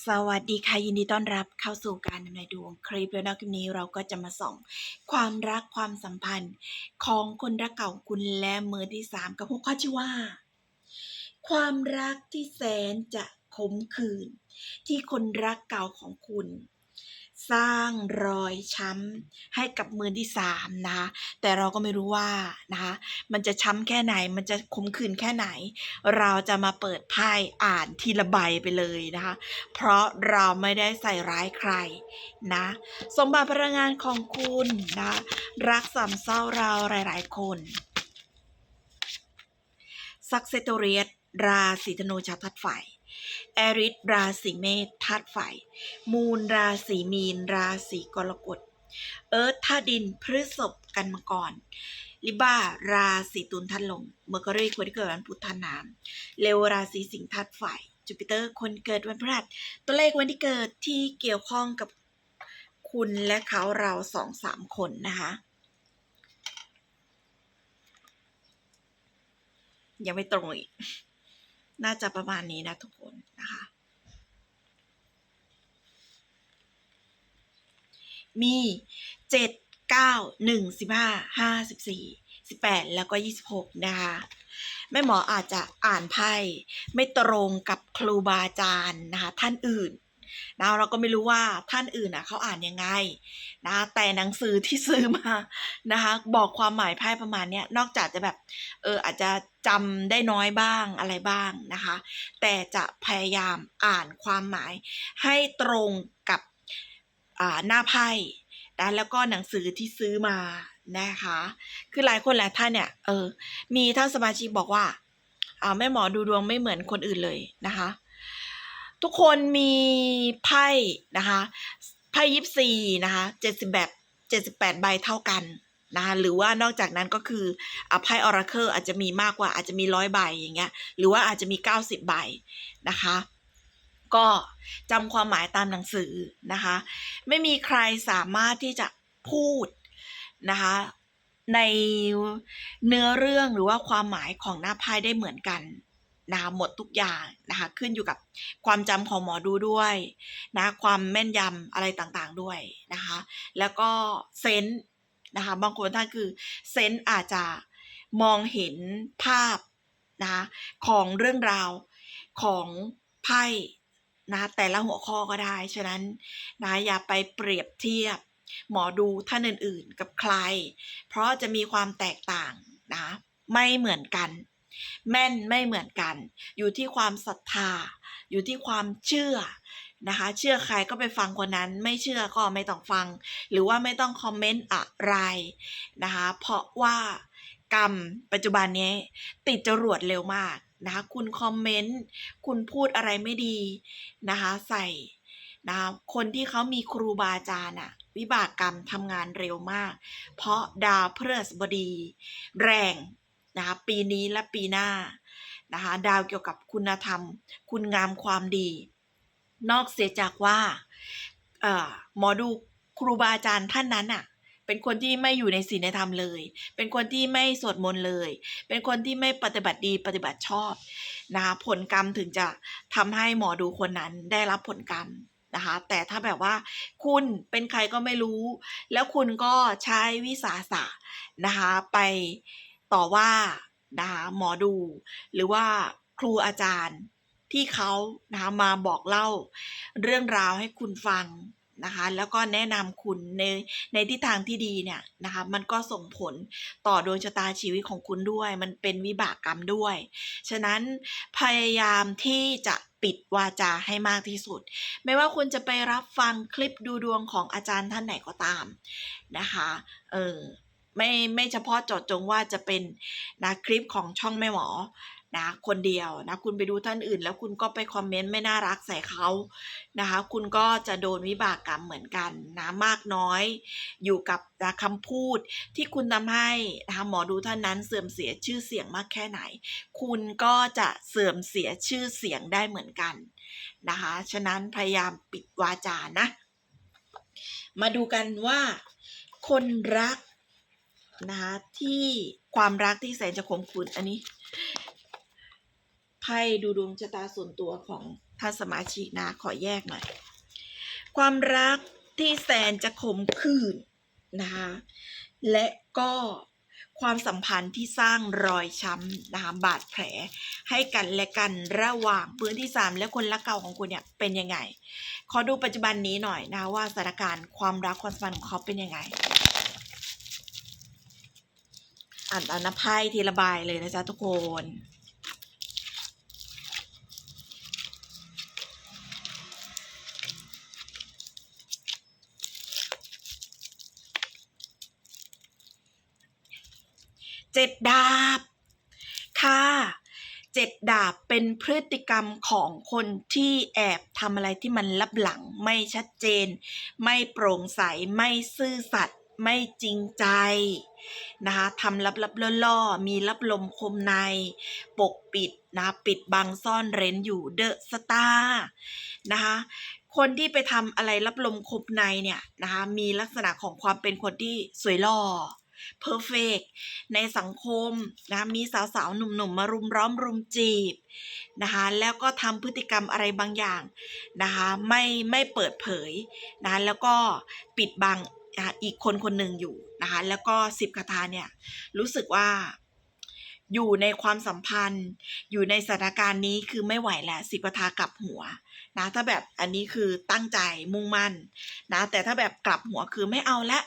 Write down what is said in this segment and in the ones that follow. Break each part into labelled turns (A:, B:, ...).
A: สวัสดีค่ะยินดีต้อนรับเข้าสู่การดำเนินดวงคลิปแล้วนะคลิปนี้เราก็จะมาส่องความรักความสัมพันธ์ของคนรักเก่าคุณและมือที่สามกับพวกข้อชื่อว่า ความรักที่แสนจะขมขื่นที่คนรักเก่าของคุณ สร้างรอยช้ำให้กับมือที่สามนะคะแต่เราก็ไม่รู้ว่านะคะมันจะช้ำแค่ไหนมันจะขมขื่นแค่ไหน เราจะมาเปิดไพ่อ่านทีละใบไปเลยนะคะ เพราะเราไม่ได้ใส่ร้ายใครนะสมบัติพลังงานของคุณนะรักสามเศร้าเราหลาย ๆ คนซักเซโตเรียสราศีธนูชาวธาตุไฟ แอริสราศีเมษธาตุไฟ มูลราศีมีน ราศีกรกฎ เอิร์ธธาตุดินพฤษภกันมังกรลิบ้าราศีตุลธาตุลมเมอร์กอรีคนที่เกิดวันพุธธาตุน้ำเลวราศีสิงห์ธาตุไฟจูปิเตอร์คนเกิดวันพฤหัสตัวเลขวันที่เกิดที่เกี่ยวข้องกับคุณและเขาเราสองสามคนนะคะยังไม่ตรงอีก น่าจะประมาณนี้นะทุกคนนะคะ มีเจ็ดเก้าหนึ่งสิบห้าห้าสิบสี่สิบแปดแล้วก็ยี่สิบหกนะคะแม่หมออาจจะอ่านไพ่ไม่ตรงกับครูบาอาจารย์นะคะท่านอื่น นะเราก็ไม่รู้ว่าท่านอื่นอะเขาอ่านยังไงนะแต่หนังสือที่ซื้อมานะคะบอกความหมายไพ่ประมาณเนี้ยนอกจากจะแบบเอออาจจะจำได้น้อยบ้างอะไรบ้างนะคะ แต่จะพยายามอ่านความหมายให้ตรงกับอ่าหน้าไพ่นะแล้วก็หนังสือที่ซื้อมานะคะ คือหลายคนหลายท่านเนี่ยเออมีท่านสมาชิกบอกว่าอ่าแม่หมอดูดวงไม่เหมือนคนอื่นเลยนะคะ ทุกคนมีไพ่นะคะไพ่ยิปซีนะคะเจ็ดสิบแบบเจ็ดสิบแปดใบเท่ากันนะคะหรือว่านอกจากนั้นก็คืออไพ่ออราเคิลอาจจะมีมากกว่าอาจจะมีร้อยใบอย่างเงี้ยหรือว่าอาจจะมีเก้าสิบใบนะคะ ก็จำความหมายตามหนังสือนะคะ ไม่มีใครสามารถที่จะพูดนะคะในเนื้อเรื่องหรือว่าความหมายของหน้าไพ่ได้เหมือนกัน นะคะหมดทุกอย่างนะคะขึ้นอยู่กับความจำของหมอดูด้วยนะความแม่นยำอะไรต่างๆด้วยนะคะแล้วก็เซนส์นะคะบางคนท่านคือเซนส์อาจจะมองเห็นภาพนะคะของเรื่องราวของไพ่นะแต่ละหัวข้อก็ได้ ฉะนั้นนะอย่าไปเปรียบเทียบหมอดูท่านอื่นๆกับใคร เพราะจะมีความแตกต่างนะไม่เหมือนกัน แม่นไม่เหมือนกัน อยู่ที่ความศรัทธา อยู่ที่ความเชื่อนะคะ เชื่อใครก็ไปฟังคนนั้น ไม่เชื่อก็ไม่ต้องฟัง หรือว่าไม่ต้องคอมเมนต์อะไรนะคะ เพราะว่ากรรมปัจจุบันนี้ติดจรวดเร็วมากนะคะคุณคอมเมนต์คุณพูดอะไรไม่ดีนะคะ ใส่นะคะคนที่เขามีครูบาอาจารย์อะวิบากกรรมทำงานเร็วมาก เพราะดาวพฤหัสบดี แรง นะคะปีนี้และปีหน้านะคะดาวเกี่ยวกับคุณธรรม คุณงามความดี นอกเสียจากว่าหมอดูครูบาอาจารย์ท่านนั้นอะเป็นคนที่ไม่อยู่ในศีลในธรรมเลย เป็นคนที่ไม่สวดมนต์เลย เป็นคนที่ไม่ปฏิบัติดีปฏิบัติชอบนะคะผลกรรมถึงจะทำให้หมอดูคนนั้นได้รับผลกรรมนะคะแต่ถ้าแบบว่าคุณเป็นใครก็ไม่รู้ แล้วคุณก็ใช้วิสาสะนะคะไป ต่อว่านะคะหมอดู หรือว่าครูอาจารย์ที่เขานะคะมาบอกเล่าเรื่องราวให้คุณฟังนะคะแล้วก็แนะนำคุณในในทิศทางที่ดีเนี่ยนะคะมันก็ส่งผลต่อดวงชะตาชีวิตของคุณด้วย มันเป็นวิบากกรรมด้วย ฉะนั้นพยายามที่จะปิดวาจาให้มากที่สุด ไม่ว่าคุณจะไปรับฟังคลิปดูดวงของอาจารย์ท่านไหนก็ตามนะคะเออ ไม่ไม่เฉพาะเจาะจงว่าจะเป็นนะคลิปของช่องแม่หมอนะคนเดียวนะคุณไปดูท่านอื่น แล้วคุณก็ไปคอมเมนต์ไม่น่ารักใส่เขานะคะ คุณก็จะโดนวิบากกรรมเหมือนกันนะมากน้อย อยู่กับนะคำพูดที่คุณทำให้นะคะหมอดูท่านนั้นเสื่อมเสียชื่อเสียงมากแค่ไหน คุณก็จะเสื่อมเสียชื่อเสียงได้เหมือนกันนะคะฉะนั้นพยายามปิดวาจานะ มาดูกันว่า คนรัก นะคะที่ความรักที่แสนจะขมขื่นอันนี้ไพ่ดูดวงชะตาส่วนตัวของท่านสมาชิกนะ ขอแยกหน่อย ความรักที่แสนจะขมขื่นนะคะและก็ความสัมพันธ์ที่สร้างรอยช้ำนะคะบาดแผล ให้กันและกันระหว่างพื้นที่สามและคนรักเก่าของคุณเนี่ยเป็นยังไง ขอดูปัจจุบันนี้หน่อยนะคะว่าสถานการณ์ความรักความสัมพันธ์ของเขาเป็นยังไง อ่านตามน้ำไพ่ทีละใบเลยนะจ๊ะทุกคนเจ็ดดาบ ค่ะเจ็ดดาบเป็นพฤติกรรมของคนที่แอบทำอะไรที่มันลับหลังไม่ชัดเจน ไม่โปร่งใสไม่ซื่อสัตย์ ไม่จริงใจนะคะทำลับๆล่อๆ มีลับลมคมใน ปกปิดนะปิดบังซ่อนเร้นอยู่เดอะสตาร์นะคะคนที่ไปทำอะไรลับลมคมในเนี่ยนะคะมีลักษณะของความเป็นคนที่สวยหล่อเพอร์เฟกในสังคมนะมีสาวๆ หนุ่มๆ มารุมร้อมรุมจีบนะคะแล้วก็ทำพฤติกรรมอะไรบางอย่างนะคะไม่ไม่เปิดเผยนะแล้วก็ปิดบัง นะคะอีกคนคนหนึ่งอยู่นะคะแล้วก็สิบคาถาเนี่ยรู้สึกว่าอยู่ในความสัมพันธ์ อยู่ในสถานการณ์นี้คือไม่ไหวแล้วสิบคาถากลับหัวนะถ้าแบบอันนี้คือตั้งใจมุ่งมั่นนะแต่ถ้าแบบกลับหัวคือไม่เอาละ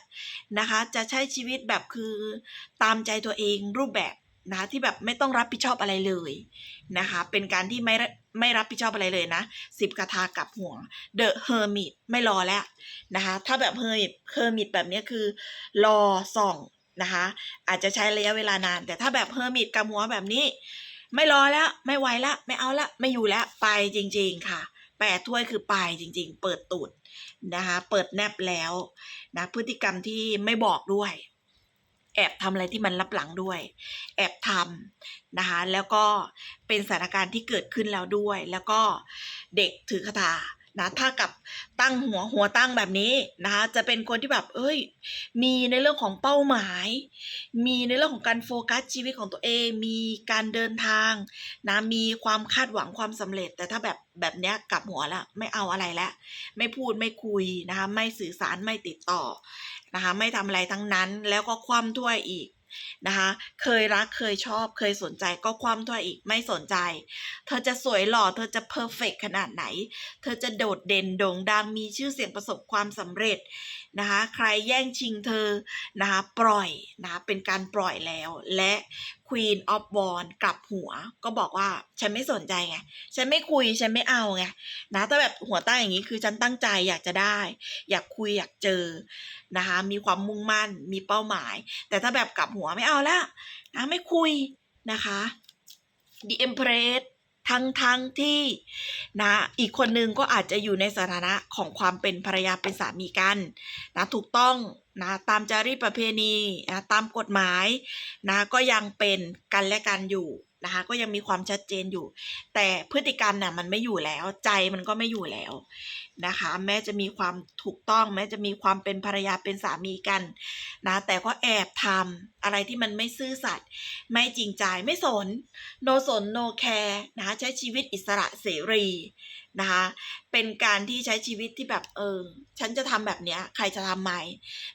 A: นะคะ จะใช้ชีวิตแบบคือตามใจตัวเองรูปแบบนะคะที่แบบไม่ต้องรับผิดชอบอะไรเลยนะคะ เป็นการที่ไม่ ไม่รับผิดชอบอะไรเลยนะสิบคาถากับหัว The Hermit ไม่รอแล้วนะคะ ถ้าแบบ Hermit Hermit แบบนี้คือ รอส่องนะคะ อาจจะใช้ระยะเวลานาน แต่ถ้าแบบ Hermit กับหัวแบบนี้ ไม่รอแล้วไม่ไหวละไม่เอาละไม่อยู่แล้วไปจริง ๆ ค่ะแปดถ้วยคือไปจริง ๆ เปิดตูดนะคะ เปิดแนบแล้วนะพฤติกรรมที่ไม่บอกด้วย แอบทำอะไรที่มันลับหลังด้วย แอบทำนะคะ แล้วก็เป็นสถานการณ์ที่เกิดขึ้นแล้วด้วย แล้วก็เด็กถือคาถานะถ้ากับตั้งหัวหัวตั้งแบบนี้นะคะจะเป็นคนที่แบบเอ้ย มีในเรื่องของเป้าหมาย มีในเรื่องของการโฟกัสชีวิตของตัวเอง มีการเดินทางนะมีความคาดหวังความสำเร็จ แต่ถ้าแบบแบบเนี้ยกลับหัวละไม่เอาอะไรแล้วไม่พูดไม่คุยนะคะไม่สื่อสารไม่ติดต่อ นะคะไม่ทำอะไรทั้งนั้นแล้วก็คว่ำถ้วยอีกนะคะเคยรักเคยชอบเคยสนใจก็คว่ำถ้วยอีกไม่สนใจ เธอจะสวยหล่อเธอจะเพอร์เฟกขนาดไหน เธอจะโดดเด่นโด่งดังมีชื่อเสียงประสบความสำเร็จนะคะใครแย่งชิงเธอนะคะปล่อยนะคะเป็นการปล่อยแล้ว และ Queen of w a n d กลับหัว ก็บอกว่าฉันไม่สนใจไง ฉันไม่คุย ฉันไม่เอาไงนะถ้าแบบหัวตั้งอย่างนี้คือฉันตั้งใจอยากจะได้ อยากคุยอยากเจอนะคะ มีความมุ่งมั่น มีเป้าหมาย แต่ถ้าแบบกลับหัวไม่เอาแล้วนะไม่คุยนะคะ The Empress ทั้งทั้งที่นะอีกคนนึงก็อาจจะอยู่ในสถานะของความเป็นภรรยาเป็นสามีกันนะถูกต้อง นะตามจารีตประเพณีนะตามกฎหมายนะก็ยังเป็นกันและกันอยู่นะคะก็ยังมีความชัดเจนอยู่ แต่พฤติกรรมน่ะมันไม่อยู่แล้วใจมันก็ไม่อยู่แล้วนะคะ แม้จะมีความถูกต้อง แม้จะมีความเป็นภรรยาเป็นสามีกันนะแต่ก็แอบทำอะไรที่มันไม่ซื่อสัตย์ไม่จริงใจไม่สน โนสนโนแคร์นะใช้ชีวิตอิสระเสรี นะคะ เป็นการที่ใช้ชีวิตที่แบบเออ ฉันจะทำแบบเนี้ย ใครจะทำไหม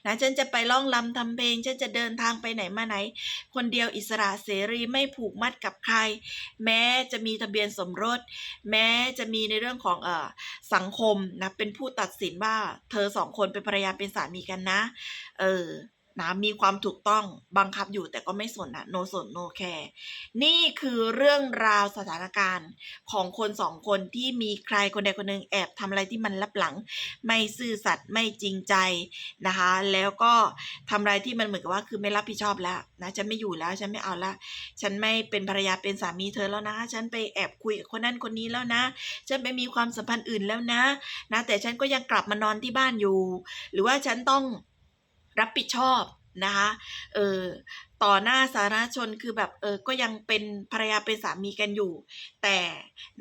A: นะ ฉันจะไปล่องลำทำเพลง ฉันจะเดินทางไปไหนมาไหน คนเดียวอิสระเสรีไม่ผูกมัดกับใคร แม้จะมีทะเบียนสมรส แม้จะมีในเรื่องของเออสังคมนะ เป็นผู้ตัดสินว่าเธอสองคนเป็นภรรยาเป็นสามีกันนะ เออ นะมีความถูกต้องบังคับอยู่แต่ก็ไม่สนนะโนสนโนแคร์นี่คือเรื่องราวสถานการณ์ของคนสองคนที่มีใครคนใดคนหนึ่งแอบทำอะไรที่มันลับหลัง ไม่ซื่อสัตย์ไม่จริงใจนะคะ แล้วก็ทำอะไรที่มันเหมือนกับว่าคือไม่รับผิดชอบแล้วนะฉันไม่อยู่แล้วฉันไม่เอาละฉันไม่เป็นภรรยาเป็นสามีเธอแล้วนะ ฉันไปแอบคุยกับคนนั้นคนนี้แล้วนะ ฉันไปมีความสัมพันธ์อื่นแล้วนะนะแต่ฉันก็ยังกลับมานอนที่บ้านอยู่ หรือว่าฉันต้อง รับผิดชอบนะคะเออต่อหน้าสาธารณชนคือแบบเออก็ยังเป็นภรรยาเป็นสามีกันอยู่ แต่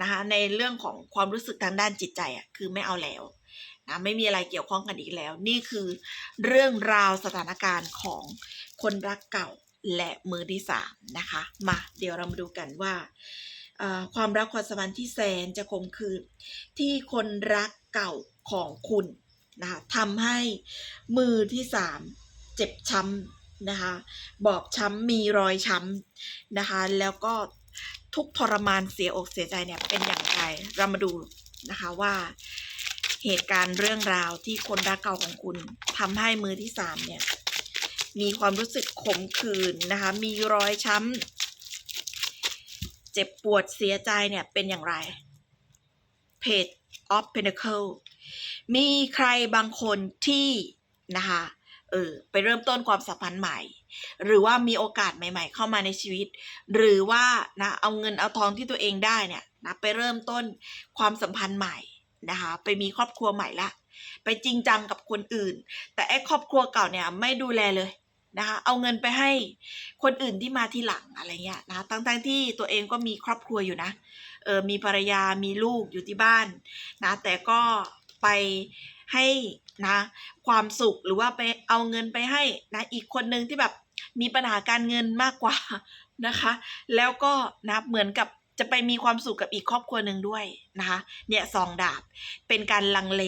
A: นะคะในเรื่องของความรู้สึกทางด้านจิตใจอะคือไม่เอาแล้วนะไม่มีอะไรเกี่ยวข้องกันอีกแล้ว นี่คือเรื่องราวสถานการณ์ของคนรักเก่าและมือที่สามนะคะมาเดี๋ยวเรามาดูกันว่าอ่าความรักความสัมพันธ์ที่แสนจะคมคืนที่คนรักเก่าของคุณ นะคะทำให้มือที่สามเจ็บช้ำนะคะบอบช้ำมีรอยช้ำนะคะแล้วก็ทุกทรมานเสียอกเสียใจเนี่ยเป็นอย่างไรเรามาดูนะคะว่าเหตุการณ์เรื่องราวที่คนรักเก่าของคุณทำให้มือที่สามเนี่ยมีความรู้สึกขมขื่นนะคะมีรอยช้ำเจ็บปวดเสียใจเนี่ยเป็นอย่างไร Page of Pentacle มีใครบางคนที่นะคะเออไปเริ่มต้นความสัมพันธ์ใหม่ หรือว่ามีโอกาสใหม่ ๆ เข้ามาในชีวิต หรือว่านะเอาเงินเอาทองที่ตัวเองได้เนี่ยนะไปเริ่มต้นความสัมพันธ์ใหม่นะคะไปมีครอบครัวใหม่ละ ไปจริงจังกับคนอื่น แต่ไอ้ครอบครัวเก่าเนี่ยไม่ดูแลเลยนะคะเอาเงินไปให้คนอื่นที่มาทีหลังอะไรเงี้ยนะทั้งๆที่ตัวเองก็มีครอบครัวอยู่นะเออมีภรรยามีลูกอยู่ที่บ้านนะแต่ก็ ไปให้นะความสุขหรือว่าไปเอาเงินไปให้นะอีกคนหนึ่งที่แบบมีปัญหาการเงินมากกว่านะคะ แล้วก็นะเหมือนกับจะไปมีความสุขกับอีกครอบครัวหนึ่งด้วยนะคะเนี่ยสองดาบเป็นการลังเล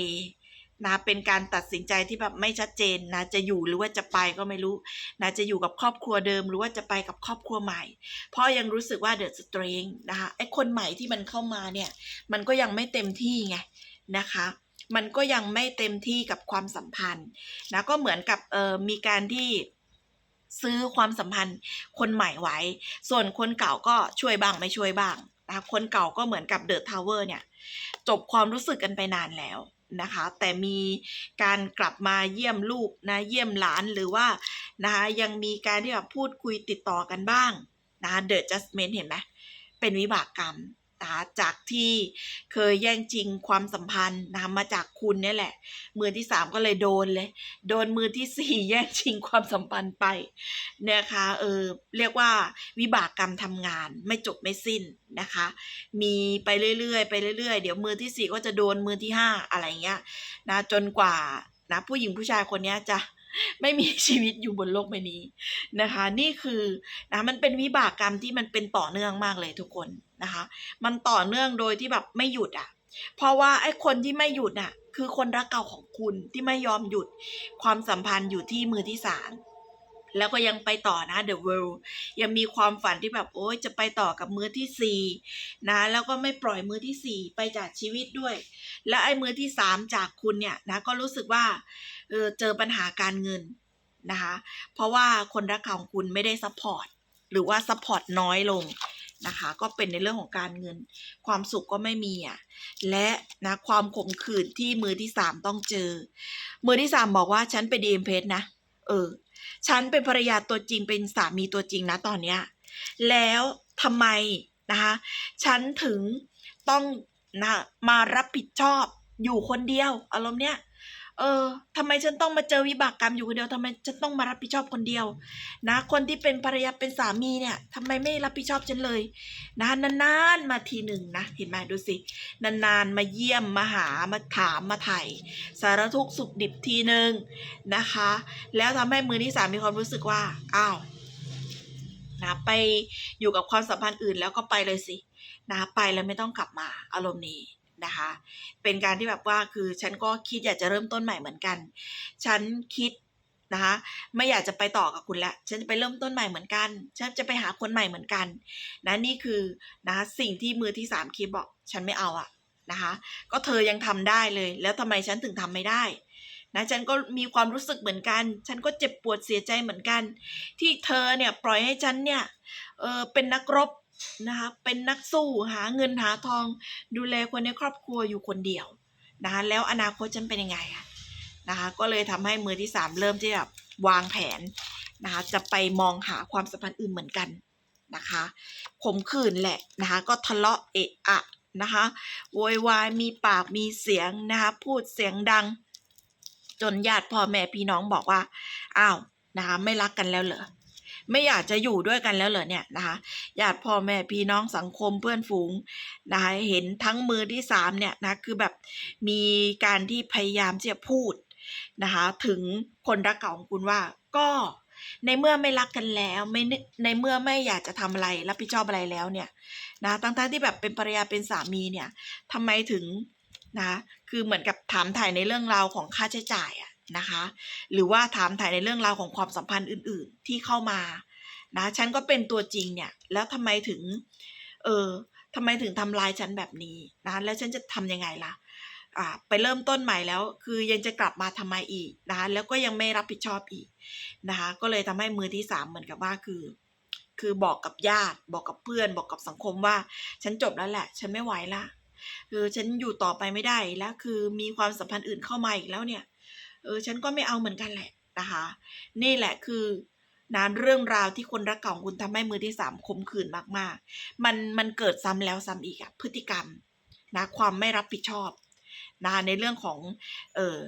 A: นะเป็นการตัดสินใจที่แบบไม่ชัดเจนนะจะอยู่หรือว่าจะไปก็ไม่รู้นะจะอยู่กับครอบครัวเดิมหรือว่าจะไปกับครอบครัวใหม่ เพราะยังรู้สึกว่าเดอะสตริงนะคะไอ้คนใหม่ที่มันเข้ามาเนี่ยมันก็ยังไม่เต็มที่ไงนะคะ มันก็ยังไม่เต็มที่กับความสัมพันธ์นะก็เหมือนกับเออมีการที่ซื้อความสัมพันธ์คนใหม่ไว้ ส่วนคนเก่าก็ช่วยบ้างไม่ช่วยบ้างนะคนเก่าก็เหมือนกับเดอะทาวเวอร์เนี่ย จบความรู้สึกกันไปนานแล้วนะคะ แต่มีการกลับมาเยี่ยมลูกนะเยี่ยมหลานหรือว่านะคะยังมีการที่แบบพูดคุยติดต่อกันบ้างนะคะเดอะจัสเมนเห็นไหมเป็นวิบากกรรม นะคะจากที่เคยแย่งจริงความสัมพันธ์นะมาจากคุณเนี่ยแหละ มือที่สามก็เลยโดนเลย โดนมือที่สี่แย่งชิงความสัมพันธ์ไปนะคะเออเรียกว่าวิบากกรรมทำงานไม่จบไม่สิ้นนะคะ มีไปเรื่อยๆไปเรื่อยๆ เดี๋ยวมือที่สี่ก็จะโดนมือที่ห้าอะไรเงี้ยนะจนกว่านะผู้หญิงผู้ชายคนนี้จะไม่มีชีวิตอยู่บนโลกใบนี้นะคะ นี่คือนะมันเป็นวิบากกรรมที่มันเป็นต่อเนื่องมากเลยทุกคน นะคะ มันต่อเนื่องโดยที่แบบไม่หยุดอะ เพราะว่าไอ้คนที่ไม่หยุดน่ะ คือคนรักเก่าของคุณที่ไม่ยอมหยุด ความสัมพันธ์อยู่ที่มือที่สามแล้วก็ยังไปต่อนะ The World ยังมีความฝันที่แบบโอ๊ยจะไปต่อกับมือที่สี่นะ แล้วก็ไม่ปล่อยมือที่สี่ไปจากชีวิตด้วย และไอ้มือที่สามจากคุณเนี่ยนะก็รู้สึกว่าเออเจอปัญหาการเงินนะคะ เพราะว่าคนรักเก่าของคุณไม่ได้ซัพพอร์ตหรือว่าซัพพอร์ตน้อยลง นะคะ ก็เป็นในเรื่องของการเงิน ความสุขก็ไม่มีอะและนะความขมขื่นที่มือที่สามต้องเจอ มือที่สามบอกว่าฉันเป็นดีเอ็มเพนะเออ ฉันเป็นภรรยาตัวจริงเป็นสามีตัวจริงนะตอนเนี้ยแล้วทำไมนะคะฉันถึงต้องนะมารับผิดชอบอยู่คนเดียว อารมณ์เนี้ย เออทำไมฉันต้องมาเจอวิบากกรรมอยู่คนเดียวทำไมฉันต้องมารับผิดชอบคนเดียว นะ คนที่เป็นภรรยาเป็นสามีเนี่ยทำไมไม่รับผิดชอบฉันเลย นะนานๆมาทีหนึ่งนะเห็นไหมดูสินานๆมาเยี่ยมมาหามาถามมาไถ่สารทุกข์สุขดิบทีหนึ่งนะคะ แล้วทำให้มือที่สามมีความรู้สึกว่าอ้าวนะไปอยู่กับความสัมพันธ์อื่นแล้วก็ไปเลยสินะไปแล้วไม่ต้องกลับมาอารมณ์นี้ นะคะ เป็นการที่แบบว่าคือฉันก็คิดอยากจะเริ่มต้นใหม่เหมือนกัน ฉันคิดนะคะไม่อยากจะไปต่อกับคุณแล้วฉันจะไปเริ่มต้นใหม่เหมือนกัน ฉันจะไปหาคนใหม่เหมือนกันนะนี่คือนะคะสิ่งที่มือที่สามคิดบอกฉันไม่เอาอะนะคะก็เธอยังทำได้เลย แล้วทำไมฉันถึงทำไม่ได้นะฉันก็มีความรู้สึกเหมือนกัน ฉันก็เจ็บปวดเสียใจเหมือนกัน ที่เธอเนี่ยปล่อยให้ฉันเนี่ยเออเป็นนักรบ นะคะเป็นนักสู้หาเงินหาทอง ดูแลคนในครอบครัวอยู่คนเดียวนะคะแล้วอนาคตฉันเป็นยังไงอะนะคะก็เลยทำให้มือที่สามเริ่มที่แบบวางแผนนะคะจะไปมองหาความสัมพันธ์อื่นเหมือนกันนะคะขมขื่นแหละนะคะก็ทะเลาะเอะอะนะคะโวยวายมีปากมีเสียงนะคะพูดเสียงดัง จนญาติพ่อแม่พี่น้องบอกว่าอ้าวนะคะไม่รักกันแล้วเหรอ ไม่อยากจะอยู่ด้วยกันแล้วเหรอเนี่ยนะคะญาติพ่อแม่พี่น้องสังคมเพื่อนฝูงนะคะเห็นทั้งมือที่สามเนี่ยนะคือแบบมีการที่พยายามจะพูดนะคะถึงคนรักเก่าของคุณว่าก็ในเมื่อไม่รักกันแล้วไม่นึในเมื่อไม่อยากจะทำอะไรรับผิดชอบอะไรแล้วเนี่ยนะทั้งๆที่แบบเป็นภรรยาเป็นสามีเนี่ยทำไมถึงนะคือเหมือนกับถามถ่ายในเรื่องราวของค่าใช้จ่ายอะ นะคะ หรือว่าถามถ่ายในเรื่องราวของความสัมพันธ์อื่น ๆ ที่เข้ามานะฉันก็เป็นตัวจริงเนี่ย แล้วทำไมถึง เออทำไมถึงทำลายฉันแบบนี้นะแล้วฉันจะทำยังไงล่ะอ่าไปเริ่มต้นใหม่แล้ว คือยังจะกลับมาทำไมอีกนะคะแล้วก็ยังไม่รับผิดชอบอีกนะคะก็เลยทำให้มือที่สามเหมือนกับว่าคือ คือบอกกับญาติ บอกกับเพื่อน บอกกับสังคมว่า ฉันจบแล้วแหละ ฉันไม่ไหวละคือฉันอยู่ต่อไปไม่ได้แล้วคือมีความสัมพันธ์อื่นเข้ามาอีกแล้วเนี่ย เออฉันก็ไม่เอาเหมือนกันแหละนะคะ นี่แหละคือนานเรื่องราวที่คนรักเก่าของคุณทำให้มือที่สามคมขืนมากๆ มันมันเกิดซ้ำแล้วซ้ำอีกอะพฤติกรรมนะความไม่รับผิดชอบนะในเรื่องของเอ่อ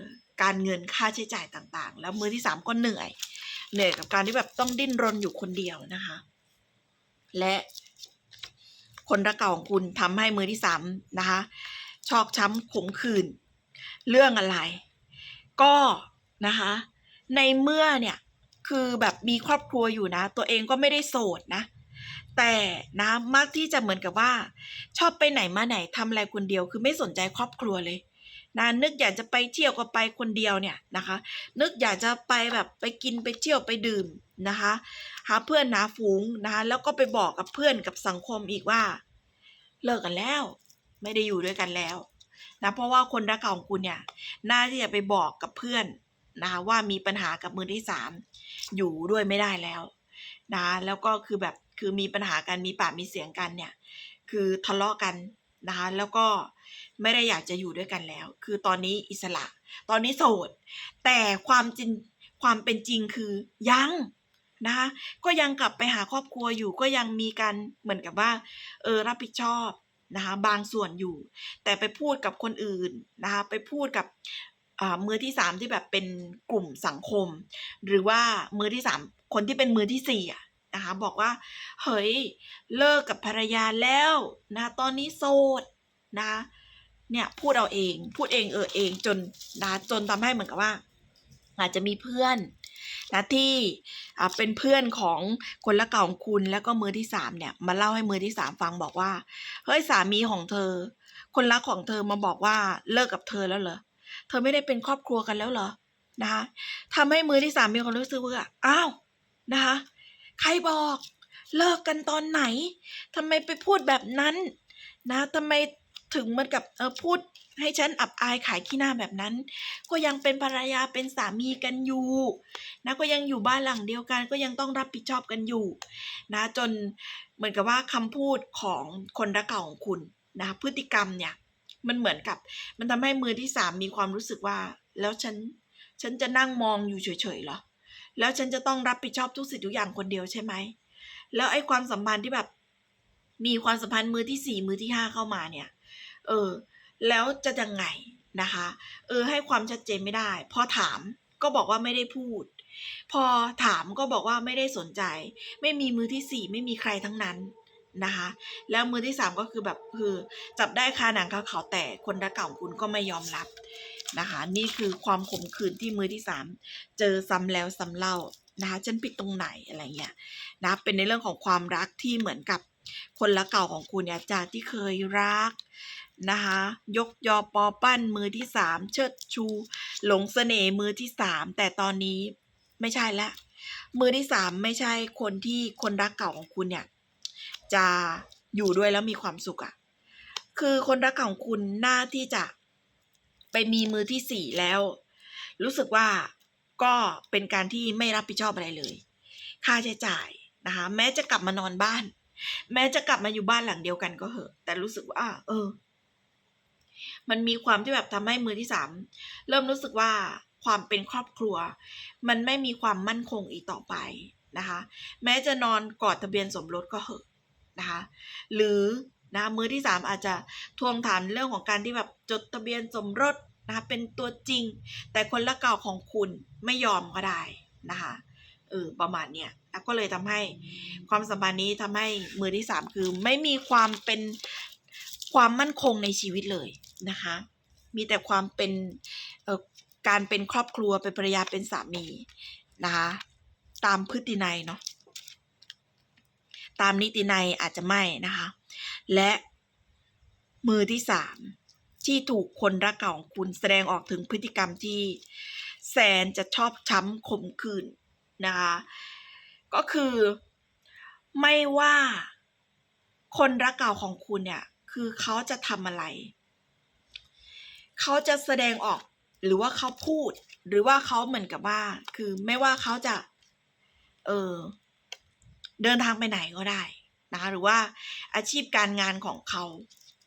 A: การเงินค่าใช้จ่ายต่างๆ แล้วมือที่สามก็เหนื่อย เหนื่อยกับการที่แบบต้องดิ้นรนอยู่คนเดียวนะคะ และคนรักเก่าของคุณทำให้มือที่สามนะคะ ชอกช้ำขมขื่นเรื่องอะไร ก็นะคะในเมื่อเนี่ยคือแบบมีครอบครัวอยู่นะ ตัวเองก็ไม่ได้โสดนะ แต่นะมักที่จะเหมือนกับว่า ชอบไปไหนมาไหนทำอะไรคนเดียว คือไม่สนใจครอบครัวเลยนะนึกอยากจะไปเที่ยวก็ไปคนเดียวเนี่ยนะคะ นึกอยากจะไปแบบไปกินไปเที่ยวไปดื่มนะคะหาเพื่อนหาฝูงนะคะแล้วก็ไปบอกกับเพื่อนกับสังคมอีกว่า เลิกกันแล้ว ไม่ได้อยู่ด้วยกันแล้ว นะเพราะว่าคนรักเก่าของคุณเนี่ยน่าที่จะไปบอกกับเพื่อนนะคะว่ามีปัญหากับมือที่สามอยู่ด้วยไม่ได้แล้วนะแล้วก็คือแบบคือมีปัญหากันมีปากมีเสียงกันเนี่ยคือทะเลาะกันนะคะแล้วก็ไม่ได้อยากจะอยู่ด้วยกันแล้ว คือตอนนี้อิสระ ตอนนี้โสด แต่ความจริงความเป็นจริงคือยังนะคะก็ยังกลับไปหาครอบครัวอยู่ก็ยังมีการเหมือนกับว่าเออรับผิดชอบ นะคะบางส่วนอยู่ แต่ไปพูดกับคนอื่นนะคะไปพูดกับมือที่สามที่แบบเป็นกลุ่มสังคม หรือว่ามือที่สามคนที่เป็นมือที่สี่นะคะบอกว่าเฮ้ยเลิกกับภรรยาแล้วนะตอนนี้โสดนะเนี่ยพูดเอาเอง พูดเองเออเองจนนะจนทำให้เหมือนกับว่า อาจจะมีเพื่อนนะที่อ่าเป็นเพื่อนของคนละเก่าของคุณแล้วก็มือที่สามเนี่ยมาเล่าให้มือที่สามฟังบอกว่าเฮ้ยสามีของเธอ คนรักของเธอมาบอกว่าเลิกกับเธอแล้วเหรอเธอไม่ได้เป็นครอบครัวกันแล้วเหรอนะคะทำให้มือที่สามมีความรู้สึกว่าอ้าวนะคะใครบอกเลิกกันตอนไหนทำไมไปพูดแบบนั้น นะทำไมถึงเหมือนกับเออพูด ให้ฉันอับอายขายขี้หน้าแบบนั้น ก็ยังเป็นภรรยาเป็นสามีกันอยู่นะก็ยังอยู่บ้านหลังเดียวกัน ก็ยังต้องรับผิดชอบกันอยู่ นะจนเหมือนกับว่าคำพูดของคนรักเก่าของคุณนะพฤติกรรมเนี่ยมันเหมือนกับ มันทำให้มือที่สามมีความรู้สึกว่า แล้วฉันฉันจะนั่งมองอยู่เฉยๆเหรอแล้วฉันจะต้องรับผิดชอบทุกสิ่งทุกอย่างคนเดียวใช่ไหมแล้วไอ้ความสัมพันธ์ที่แบบ มีความสัมพันธ์มือที่สี่มือที่ห้าเข้ามาเนี่ย เออ แล้วจะยังไงนะคะ เออให้ความชัดเจนไม่ได้ พอถามก็บอกว่าไม่ได้พูด พอถามก็บอกว่าไม่ได้สนใจ ไม่มีมือที่สี่ไม่มีใครทั้งนั้นนะคะ แล้วมือที่สามก็คือแบบคือจับได้คาหนังคาเขาแต่คนรักเก่าของคุณก็ไม่ยอมรับนะคะ นี่คือความขมขื่นที่มือที่สามเจอซ้ำแล้วซ้ำเล่านะคะฉันผิดตรงไหนอะไรเงี้ยนะเป็นในเรื่องของความรักที่เหมือนกับคนรักเก่าของคุณเนี่ยจากที่เคยรัก นะคะ ยกยอปอปั้นมือที่สามเชิดชู หลงเสน่ห์มือที่สามแต่ตอนนี้ไม่ใช่ละ มือที่สามไม่ใช่คนที่คนรักเก่าของคุณเนี่ย จะอยู่ด้วยแล้วมีความสุขอะ่ะ คือคนรักเก่าของคุณน่าที่จะไปมีมือที่สี่แล้ว รู้สึกว่าก็เป็นการที่ไม่รับผิดชอบอะไรเลย ค่าใช้จ่ายนะคะ แม้จะกลับมานอนบ้าน แม้จะกลับมาอยู่บ้านหลังเดียวกันก็เหอะ แต่รู้สึกว่าเออ มันมีความที่แบบทำให้มือที่สามเริ่มรู้สึกว่าความเป็นครอบครัว มันไม่มีความมั่นคงอีกต่อไปนะคะ แม้จะนอนกอดทะเบียนสมรสก็เหอะนะคะหรือนะมือที่สามอาจจะทวงถามเรื่องของการที่แบบจดทะเบียนสมรสนะคะเป็นตัวจริง แต่คนละเก่าของคุณไม่ยอมก็ได้นะคะเออประมาณเนี้ยก็เลยทำให้ความสัมพันธ์นี้ทำให้มือที่สามคือไม่มีความเป็น ความมั่นคงในชีวิตเลยนะคะ มีแต่ความเป็นการเป็นครอบครัวเป็นภรรยาเป็นสามีนะคะตามพฤตินัยเนาะตามนิตินัยอาจจะไม่นะคะ และมือที่สามที่ถูกคนรักเก่าของคุณแสดงออกถึงพฤติกรรมที่แสนจะชอบช้ำขมขื่นนะคะ ก็คือไม่ว่าคนรักเก่าของคุณเนี่ย คือเขาจะทำอะไร เขาจะแสดงออกหรือว่าเขาพูด หรือว่าเขาเหมือนกับว่า คือไม่ว่าเขาจะ เออเดินทางไปไหนก็ได้นะคะหรือว่าอาชีพการงานของเขา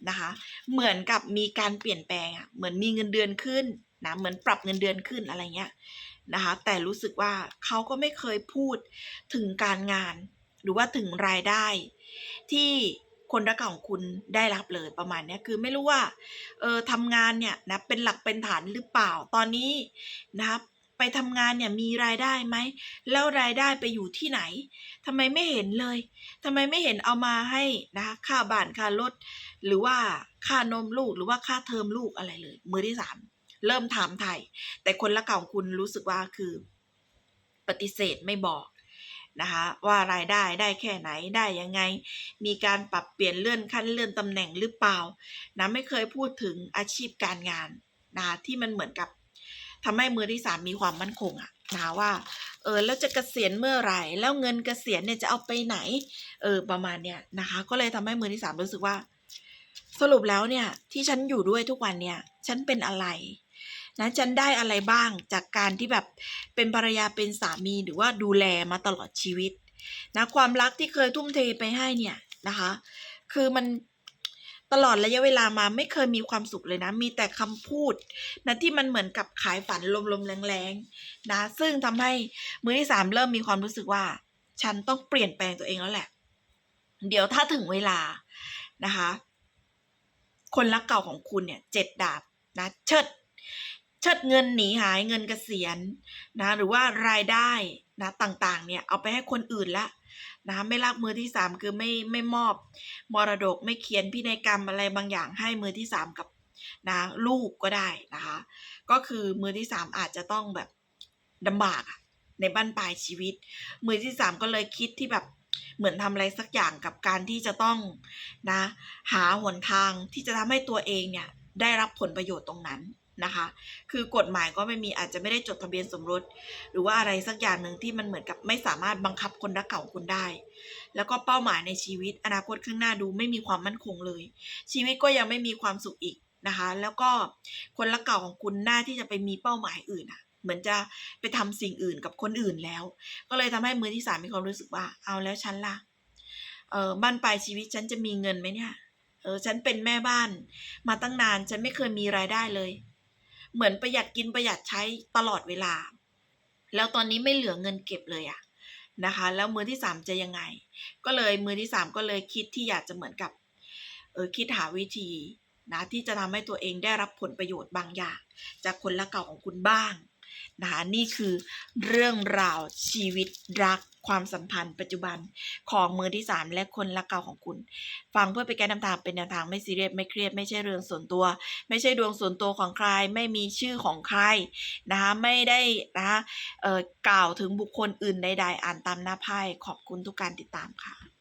A: นะคะเหมือนกับมีการเปลี่ยนแปลงอะเหมือนมีเงินเดือนขึ้นนะเหมือนปรับเงินเดือนขึ้นอะไรเงี้ยนะคะแต่รู้สึกว่าเขาก็ไม่เคยพูดถึงการงาน หรือว่าถึงรายได้ที่ คนรักเก่าของคุณได้รับเลยประมาณนี้คือไม่รู้ว่าเออทำงานเนี่ยนะเป็นหลักเป็นฐานหรือเปล่าตอนนี้นะครับไปทำงานเนี่ยมีรายได้ไหม แล้วรายได้ไปอยู่ที่ไหนทำไมไม่เห็นเลยทำไมไม่เห็นเอามาให้นะคะค่าบ้านค่ารถ หรือว่าค่านมลูกหรือว่าค่าเทอมลูกอะไรเลย มือที่สามเริ่มถามไทยแต่คนละเก่าของคุณรู้สึกว่าคือ ปฏิเสธไม่บอก นะคะว่ารายได้ได้แค่ไหนได้ยังไง มีการปรับเปลี่ยนเลื่อนขั้นเลื่อนตำแหน่งหรือเปล่านะไม่เคยพูดถึงอาชีพการงานนะะที่มันเหมือนกับทำให้มือที่สามมีความมั่นคงอะนะว่าเออแล้วจะเกษียณเมื่อไหร่ แล้วเงินเกษียณเนี่ยจะเอาไปไหนเออประมาณเนี้ยนะคะก็เลยทำให้มือที่สามรู้สึกว่า สรุปแล้วเนี่ยที่ฉันอยู่ด้วยทุกวันเนี่ย ฉันเป็นอะไร นะฉันได้อะไรบ้างจากการที่แบบเป็นภรรยาเป็นสามีหรือว่าดูแลมาตลอดชีวิตนะความรักที่เคยทุ่มเทไปให้เนี่ยนะคะ คือมันตลอดระยะเวลามาไม่เคยมีความสุขเลยนะ มีแต่คำพูดนะที่มันเหมือนกับขายฝันลมๆแรงๆนะ ซึ่งทำให้มือที่สามเริ่มมีความรู้สึกว่า ฉันต้องเปลี่ยนแปลงตัวเองแล้วแหละ เดี๋ยวถ้าถึงเวลานะคะ คนรักเก่าของคุณเนี่ยเจ็ดดาบนะเชิด เชิดเงินหนีหายเงินเกษียณนะหรือว่ารายได้นะต่างๆ เนี่ยเอาไปให้คนอื่นละนะไม่รักมือที่สามคือไม่ไม่มอบมรดกไม่เขียนพินัยกรรมอะไรบางอย่างให้มือที่สามกับนะลูกก็ได้นะคะก็คือมือที่สามอาจจะต้องแบบลำบากในบ้านปลายชีวิต มือที่สามก็เลยคิดที่แบบเหมือนทำอะไรสักอย่างกับการที่จะต้องนะหาหนทางที่จะทำให้ตัวเองเนี่ยได้รับผลประโยชน์ตรงนั้น นะคะ คือกฎหมายก็ไม่มีอาจจะไม่ได้จดทะเบียนสมรส หรือว่าอะไรสักอย่างหนึ่งที่มันเหมือนกับไม่สามารถบังคับคนรักเก่าของคุณได้ แล้วก็เป้าหมายในชีวิต อนาคตข้างหน้าดูไม่มีความมั่นคงเลย ชีวิตก็ยังไม่มีความสุขอีกนะคะ แล้วก็คนรักเก่าของคุณหน้าที่จะไปมีเป้าหมายอื่นอะเหมือนจะไปทำสิ่งอื่นกับคนอื่นแล้ว ก็เลยทำให้มือที่สามมีความรู้สึกว่า เอาแล้วฉันล่ะ เออบ้านปลายชีวิตฉันจะมีเงินไหมเนี่ย เออ ฉันเป็นแม่บ้าน มาตั้งนาน ฉันไม่เคยมีรายได้เลย เหมือนประหยัดกินประหยัดใช้ตลอดเวลา แล้วตอนนี้ไม่เหลือเงินเก็บเลยอะนะคะ แล้วมือที่สามจะยังไง ก็เลยมือที่สามก็เลยคิดที่อยากจะเหมือนกับเออคิดหาวิธีนะที่จะทำให้ตัวเองได้รับผลประโยชน์บางอย่าง จากคนละเก่าของคุณบ้าง นะคะนี่คือเรื่องราวชีวิตรักความสัมพันธ์ปัจจุบันของมือที่สามและคนละเก่าของคุณ ฟังเพื่อเป็นการนำทางเป็นแนวทางไม่ซีเรียสไม่เครียดไม่ใช่เรื่องส่วนตัว ไม่ใช่ดวงส่วนตัวของใคร ไม่มีชื่อของใครนะคะไม่ได้นะคะเออกล่าวถึงบุคคลอื่นใดๆอ่านตามหน้าไพ่ขอบคุณทุกการติดตามค่ะ